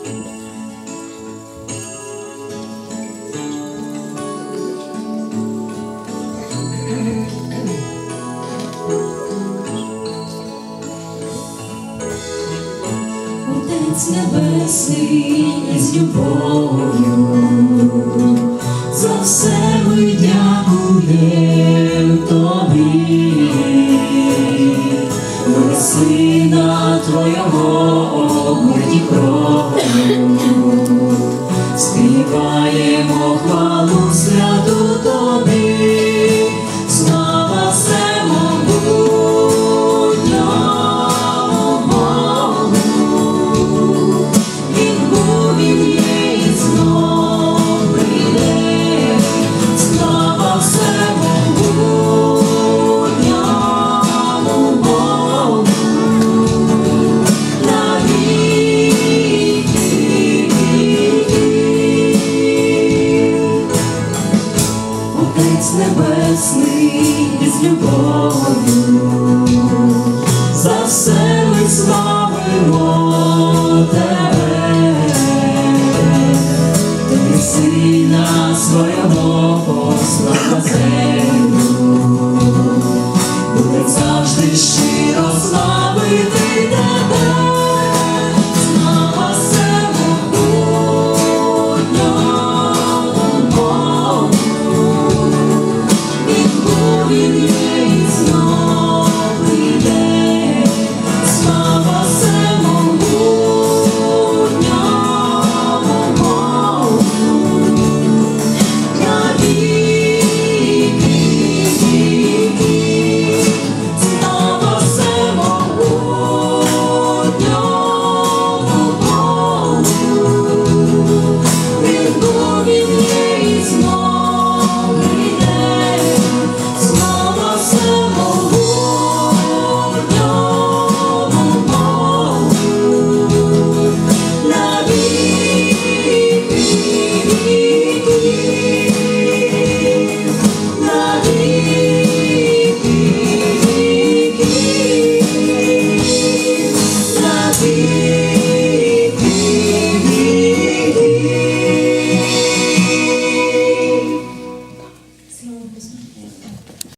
Отець небесний із любов'ю за все ми дякуємо тобі, ми сина твоєго. Отець Небесний із любов'ю, за все ми славимо тебе, ти сина своя воля. ti.